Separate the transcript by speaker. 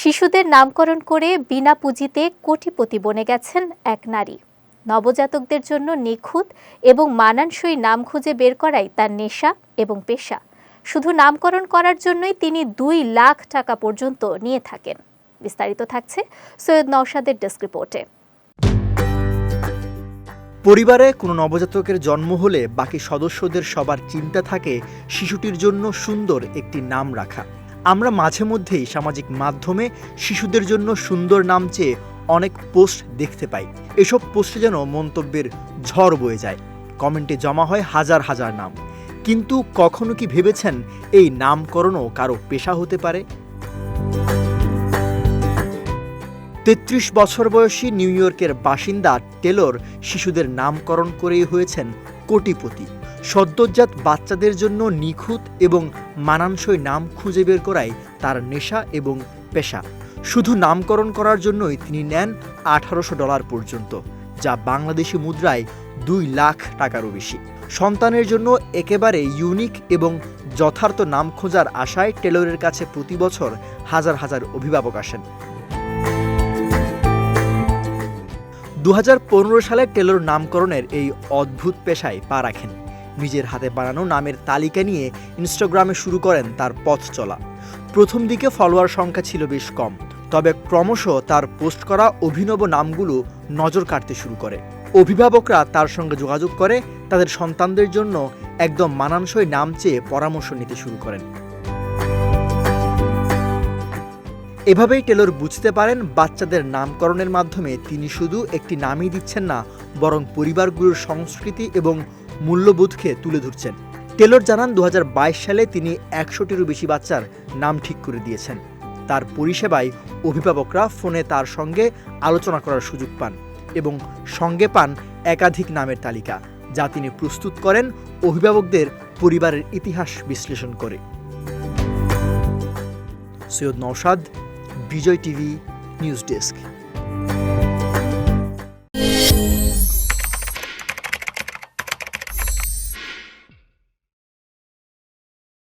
Speaker 1: শিশুদের নামকরণ করে বিনা পুঁজিতে কোটিপতি বনে গেছেন এক নারী। নবজাতকদের জন্য নিখুঁত এবং মানানসই নাম খুঁজে বের করাই তার নেশা এবং পেশা। শুধু নামকরণ করার জন্যই তিনি দুই লাখ টাকা পর্যন্ত নিয়ে থাকেন। বিস্তারিত থাকছে সৈয়দ নওশাদের ডেস্ক রিপোর্টে।
Speaker 2: পরিবারে কোনো নবজাতকের জন্ম হলে বাকি সদস্যদের সবার চিন্তা থাকে শিশুটির জন্য সুন্দর একটি নাম রাখা। আমরা মাঝে মধ্যেই সামাজিক মাধ্যমে শিশুদের জন্য সুন্দর নাম চেয়ে অনেক পোস্ট দেখতে পাই। এসব পোস্টে যেন মন্তব্যের ঝড় বয়ে যায়। কমেন্টে জমা হয় হাজার হাজার নাম। কিন্তু কখনো কি ভেবেছেন এই নামকরণও কারও পেশা হতে পারে? তেত্রিশ বছর বয়সী নিউ ইয়র্কের বাসিন্দা টেলর শিশুদের নামকরণ করেই হয়েছেন কোটিপতি। সদ্যজাত বাচ্চাদের জন্য নিখুঁত এবং মানানসই নাম খুঁজে বের করাই তার নেশা এবং পেশা। শুধু নামকরণ করার জন্যই তিনি নেন আঠারোশো ডলার পর্যন্ত, যা বাংলাদেশি মুদ্রায় দুই লাখ টাকারও বেশি। সন্তানের জন্য একেবারে ইউনিক এবং যথার্থ নাম খোঁজার আশায় টেলরের কাছে প্রতি বছর হাজার হাজার অভিভাবক আসেন। দু হাজার পনেরো সালে টেলর নামকরণের এই অদ্ভুত পেশায় পা রাখেন। নিজের হাতে বানানো নামের তালিকা নিয়ে ইনস্টাগ্রামে শুরু করেন তার পথ চলা। প্রথম দিকে ফলোয়ার সংখ্যা ছিল বেশ কম, তবে ক্রমশ তার পোস্ট করা অভিনব নামগুলো নজর কাটতে শুরু করে। অভিভাবকরা তার সঙ্গে যোগাযোগ করে, তাদের সন্তানদের জন্য একদম মানানসই নাম চেয়ে পরামর্শ নিতে শুরু করেন। এভাবেই টেলর বুঝতে পারেন বাচ্চাদের নামকরণের মাধ্যমে তিনি শুধু একটি নামই দিচ্ছেন না, বরং পরিবারগুলোর সংস্কৃতি এবং মূল্যবোধকে তুলে ধরছেন। টেলর জানান দু হাজার বাইশ সালে তিনি একশোটিরও বেশি বাচ্চার নাম ঠিক করে দিয়েছেন। তার পরিষেবায় অভিভাবকরা ফোনে তার সঙ্গে আলোচনা করার সুযোগ পান এবং সঙ্গে পান একাধিক নামের তালিকা, যা তিনি প্রস্তুত করেন অভিভাবকদের পরিবারের ইতিহাস বিশ্লেষণ করে। Syed Naushad Bijoy TV, news desk.